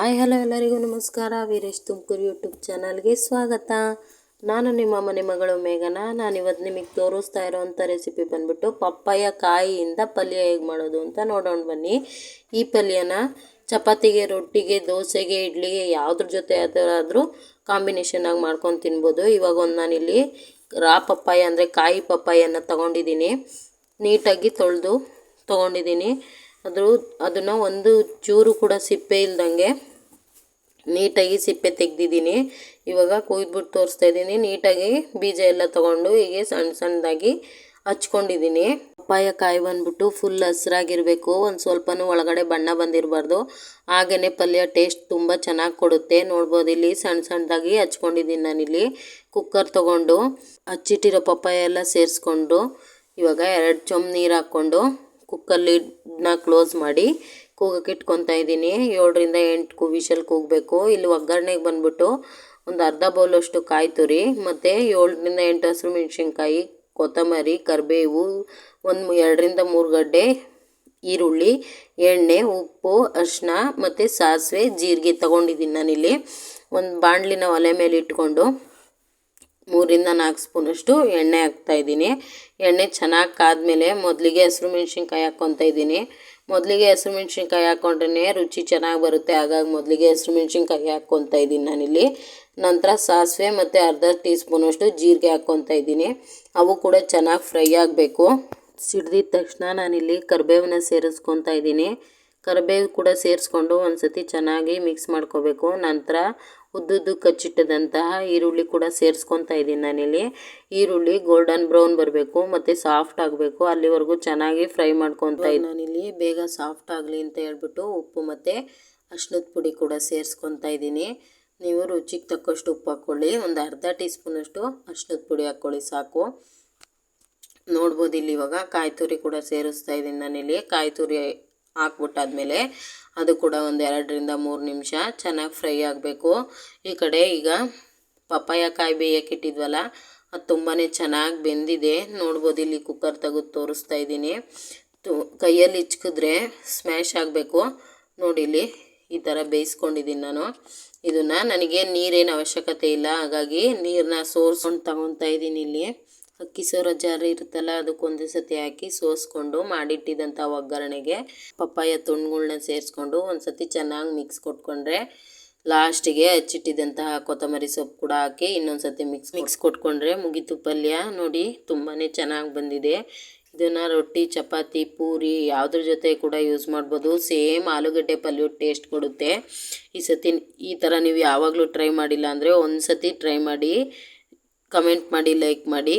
Hi, hello ಎಲ್ಲರಿಗೂ ನಮಸ್ಕಾರ. Veeresh Tumakuru YouTube ಚಾನಲ್ಗೆ ಸ್ವಾಗತ. ನಾನು ನಿಮ್ಮ ಮನೆ ಮಗಳು ಮೇಘನ. ನಾನಿವತ್ತು ನಿಮಗೆ ತೋರಿಸ್ತಾ ಇರೋವಂಥ ರೆಸಿಪಿ ಬಂದ್ಬಿಟ್ಟು ಪಪ್ಪಾಯ ಕಾಯಿಯಿಂದ ಪಲ್ಯ ಹೇಗೆ ಮಾಡೋದು ಅಂತ ನೋಡೋಣ ಬನ್ನಿ. ಈ ಪಲ್ಯನ ಚಪಾತಿಗೆ, ರೊಟ್ಟಿಗೆ, ದೋಸೆಗೆ, ಇಡ್ಲಿಗೆ ಯಾವುದ್ರ ಜೊತೆ ಯಾವ್ದಾದ್ರೂ ಕಾಂಬಿನೇಷನ್ ಆಗಿ ಮಾಡ್ಕೊಂಡು ತಿನ್ಬೋದು. ಇವಾಗ ಒಂದು ನಾನಿಲ್ಲಿ ರಾ ಪಪ್ಪಾಯ ಅಂದರೆ ಕಾಯಿ ಪಪ್ಪಾಯನ್ನು ತಗೊಂಡಿದ್ದೀನಿ. ನೀಟಾಗಿ ತೊಳೆದು ತೊಗೊಂಡಿದ್ದೀನಿ. ಅದ್ರ ಅದನ್ನು ಒಂದು ಚೂರು ಕೂಡ ಸಿಪ್ಪೆ ಇಲ್ದಂಗೆ ನೀಟಾಗಿ ಸಿಪ್ಪೆ ತೆಗ್ದಿದ್ದೀನಿ. ಇವಾಗ ಕೊಯ್ದ್ಬಿಟ್ಟು ತೋರಿಸ್ತಾ ಇದ್ದೀನಿ. ನೀಟಾಗಿ ಬೀಜ ಎಲ್ಲ ತೊಗೊಂಡು ಹೀಗೆ ಸಣ್ಣ ಸಣ್ಣದಾಗಿ ಹಚ್ಕೊಂಡಿದ್ದೀನಿ. ಪಪ್ಪಾಯ ಕಾಯಿ ಬಂದ್ಬಿಟ್ಟು ಫುಲ್ ಹಸಿರಾಗಿರಬೇಕು. ಒಂದು ಸ್ವಲ್ಪನೂ ಒಳಗಡೆ ಬಣ್ಣ ಬಂದಿರಬಾರ್ದು. ಹಾಗೆಯೇ ಪಲ್ಯ ಟೇಸ್ಟ್ ತುಂಬ ಚೆನ್ನಾಗಿ ಕೊಡುತ್ತೆ. ನೋಡ್ಬೋದು ಇಲ್ಲಿ ಸಣ್ಣ ಸಣ್ಣದಾಗಿ ಹಚ್ಕೊಂಡಿದ್ದೀನಿ ನಾನಿಲ್ಲಿ. ಕುಕ್ಕರ್ ತೊಗೊಂಡು ಹಚ್ಚಿಟ್ಟಿರೋ ಪಪ್ಪಾಯ ಎಲ್ಲ ಸೇರಿಸ್ಕೊಂಡು ಇವಾಗ ಎರಡು ಚೊಂಬು ನೀರು ಹಾಕ್ಕೊಂಡು ಕುಕ್ಕರ್ ಲಿಡ್ನ ಕ್ಲೋಸ್ ಮಾಡಿ ಕೂಗಕ್ಕೆ ಇಟ್ಕೊತಾ ಇದ್ದೀನಿ. ಏಳರಿಂದ ಎಂಟು ವಿಷಲ್ ಕೂಗಬೇಕು. ಇಲ್ಲಿ ಒಗ್ಗರಣೆಗೆ ಬಂದ್ಬಿಟ್ಟು ಒಂದು ಅರ್ಧ ಬೌಲಷ್ಟು ಕಾಯಿ ತುರಿ, ಮತ್ತು ಏಳರಿಂದ ಎಂಟು ಹಸಿರು ಮೆಣಸಿನ್ಕಾಯಿ, ಕೊತ್ತಂಬರಿ, ಕರಿಬೇವು, ಒಂದು ಎರಡರಿಂದ ಮೂರು ಗಡ್ಡೆ ಈರುಳ್ಳಿ, ಎಣ್ಣೆ, ಉಪ್ಪು ಅರಿಶಿನ ಮತ್ತು ಸಾಸಿವೆ, ಜೀರಿಗೆ ತೊಗೊಂಡಿದ್ದೀನಿ ನಾನಿಲ್ಲಿ. ಒಂದು ಬಾಣಲಿನ ಒಲೆ ಮೇಲೆ ಇಟ್ಕೊಂಡು ಮೂರಿಂದ ನಾಲ್ಕು ಸ್ಪೂನಷ್ಟು ಎಣ್ಣೆ ಹಾಕ್ತಾಯಿದ್ದೀನಿ ಎಣ್ಣೆ ಚೆನ್ನಾಗಿ ಕಾದ್ಮೇಲೆ ಮೊದಲಿಗೆ ಹಸಿರು ಮೆಣಸಿನ್ಕಾಯಿ ಹಾಕ್ಕೊತಾ ಇದ್ದೀನಿ. ಮೊದಲಿಗೆ ಹಸಿರು ಮೆಣಸಿನ್ಕಾಯಿ ಹಾಕ್ಕೊಂಡ್ರೆ ರುಚಿ ಚೆನ್ನಾಗಿ ಬರುತ್ತೆ. ಹಾಗಾಗಿ ಮೊದಲಿಗೆ ಹಸಿರು ಮೆಣಸಿನ್ಕಾಯಿ ಹಾಕ್ಕೊತಾ ಇದ್ದೀನಿ ನಾನಿಲ್ಲಿ. ನಂತರ ಸಾಸಿವೆ ಮತ್ತು ಅರ್ಧ ಟೀ ಸ್ಪೂನಷ್ಟು ಜೀರಿಗೆ ಹಾಕ್ಕೊತಾ ಇದ್ದೀನಿ. ಅವು ಕೂಡ ಚೆನ್ನಾಗಿ ಫ್ರೈ ಆಗಬೇಕು. ಸಿಡ್ದಿದ ತಕ್ಷಣ ನಾನಿಲ್ಲಿ ಕರಿಬೇವನ್ನ ಸೇರಿಸ್ಕೊತಾ ಇದ್ದೀನಿ. ಕರಿಬೇವು ಕೂಡ ಸೇರಿಸ್ಕೊಂಡು ಒಂದು ಸತಿ ಚೆನ್ನಾಗಿ ಮಿಕ್ಸ್ ಮಾಡ್ಕೋಬೇಕು. ನಂತರ ಉದ್ದುದ್ದು ಕಚ್ಚಿಟ್ಟದಂತಹ ಈರುಳ್ಳಿ ಕೂಡ ಸೇರಿಸ್ಕೊತಾ ಇದ್ದೀನಿ ನಾನಿಲ್ಲಿ. ಈರುಳ್ಳಿ ಗೋಲ್ಡನ್ ಬ್ರೌನ್ ಬರಬೇಕು ಮತ್ತು ಸಾಫ್ಟ್ ಆಗಬೇಕು. ಅಲ್ಲಿವರೆಗೂ ಚೆನ್ನಾಗಿ ಫ್ರೈ ಮಾಡ್ಕೊತಾ ಇದ್ದೀನಿ ನಾನಿಲ್ಲಿ ಬೇಗ ಸಾಫ್ಟ್ ಆಗಲಿ ಅಂತ ಹೇಳ್ಬಿಟ್ಟು ಉಪ್ಪು ಮತ್ತು ಅಶ್ನದ ಪುಡಿ ಕೂಡ ಸೇರಿಸ್ಕೊತಾ ಇದ್ದೀನಿ. ನೀವು ರುಚಿಗೆ ತಕ್ಕಷ್ಟು ಉಪ್ಪು ಹಾಕ್ಕೊಳ್ಳಿ. ಒಂದು ಅರ್ಧ ಟೀ ಸ್ಪೂನಷ್ಟು ಅಶ್ನದ ಪುಡಿ ಹಾಕ್ಕೊಳ್ಳಿ ಸಾಕು. ನೋಡ್ಬೋದು ಇಲ್ಲಿ ಇವಾಗ ಕಾಯಿ ತುರಿ ಕೂಡ ಸೇರಿಸ್ತಾ ಇದ್ದೀನಿ ನಾನಿಲ್ಲಿ. ಕಾಯಿ ತುರಿ ಹಾಕ್ಬಿಟ್ಟಾದ್ಮೇಲೆ ಅದು ಕೂಡ ಒಂದು ಎರಡರಿಂದ ಮೂರು ನಿಮಿಷ ಚೆನ್ನಾಗಿ ಫ್ರೈ ಆಗಬೇಕು. ಈ ಕಡೆ ಈಗ ಪಪ್ಪಾಯ ಕಾಯಿ ಬೇಯಕ್ಕಿಟ್ಟಿದ್ವಲ್ಲ ಅದು ತುಂಬಾ ಚೆನ್ನಾಗಿ ಬೆಂದಿದೆ. ನೋಡ್ಬೋದು ಇಲ್ಲಿ ಕುಕ್ಕರ್ ತೆಗೆದು ತೋರಿಸ್ತಾ ಇದ್ದೀನಿ. ತು, ಕೈಯಲ್ಲಿ ಇಚ್ಕಿದ್ರೆ ಸ್ಮ್ಯಾಶ್ ಆಗಬೇಕು. ನೋಡಿ ಇಲ್ಲಿ ಈ ಥರ ಬೇಯಿಸ್ಕೊಂಡಿದ್ದೀನಿ ನಾನು. ಇದನ್ನು ನನಗೆ ನೀರೇನು ಅವಶ್ಯಕತೆ ಇಲ್ಲ. ಹಾಗಾಗಿ ನೀರನ್ನ ಸೋರ್ಸ್ಕೊಂಡು ತಗೊತಾ ಇದ್ದೀನಿ ಇಲ್ಲಿ. ಅಕ್ಕಿ ಸೋರೋ ಜಾರಿ ಇರುತ್ತಲ್ಲ ಅದಕ್ಕೊಂದು ಸತಿ ಹಾಕಿ ಸೋಸ್ಕೊಂಡು ಮಾಡಿಟ್ಟಿದ್ದಂಥ ಒಗ್ಗರಣೆಗೆ ಪಪ್ಪಾಯ ತುಂಡುಗಳನ್ನ ಸೇರಿಸ್ಕೊಂಡು ಒಂದು ಸತಿ ಚೆನ್ನಾಗಿ ಮಿಕ್ಸ್ ಕೊಟ್ಕೊಂಡ್ರೆ ಲಾಸ್ಟಿಗೆ ಹಚ್ಚಿಟ್ಟಿದ್ದಂತಹ ಕೊತ್ತಂಬರಿ ಸೊಪ್ಪು ಕೂಡ ಹಾಕಿ ಇನ್ನೊಂದು ಸತಿ ಮಿಕ್ಸ್ ಮಿಕ್ಸ್ ಕೊಟ್ಕೊಂಡ್ರೆ ಮುಗಿತು ಪಲ್ಯ. ನೋಡಿ ತುಂಬಾ ಚೆನ್ನಾಗಿ ಬಂದಿದೆ. ಇದನ್ನು ರೊಟ್ಟಿ ಚಪಾತಿ ಪೂರಿ ಯಾವುದ್ರ ಜೊತೆ ಕೂಡ ಯೂಸ್ ಮಾಡ್ಬೋದು. ಸೇಮ್ ಆಲೂಗಡ್ಡೆ ಪಲ್ಯ ಟೇಸ್ಟ್ ಕೊಡುತ್ತೆ. ಈ ಸತಿ ಈ ಥರ ನೀವು ಯಾವಾಗಲೂ ಟ್ರೈ ಮಾಡಿಲ್ಲ ಅಂದರೆ ಒಂದು ಸತಿ ಟ್ರೈ ಮಾಡಿ ಕಮೆಂಟ್ ಮಾಡಿ ಲೈಕ್ ಮಾಡಿ.